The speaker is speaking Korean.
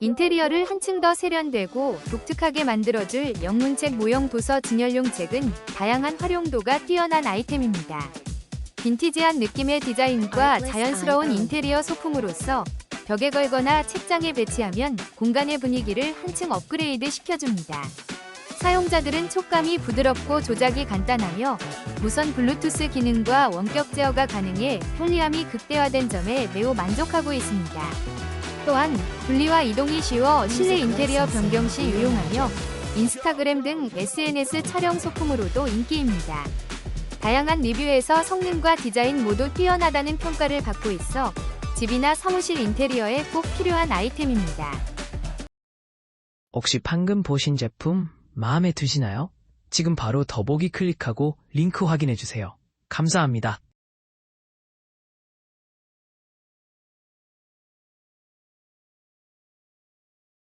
인테리어를 한층 더 세련되고 독특하게 만들어줄 영문책 모형 도서 진열용 책은 다양한 활용도가 뛰어난 아이템입니다. 빈티지한 느낌의 디자인과 자연스러운 인테리어 소품으로서 벽에 걸거나 책장에 배치하면 공간의 분위기를 한층 업그레이드 시켜줍니다. 사용자들은 촉감이 부드럽고 조작이 간단하며 무선 블루투스 기능과 원격 제어가 가능해 편리함이 극대화된 점에 매우 만족하고 있습니다. 또한 분리와 이동이 쉬워 실내 인테리어 변경 시 유용하며 인스타그램 등 SNS 촬영 소품으로도 인기입니다. 다양한 리뷰에서 성능과 디자인 모두 뛰어나다는 평가를 받고 있어 집이나 사무실 인테리어에 꼭 필요한 아이템입니다. 혹시 방금 보신 제품 마음에 드시나요? 지금 바로 더보기 클릭하고 링크 확인해주세요. 감사합니다.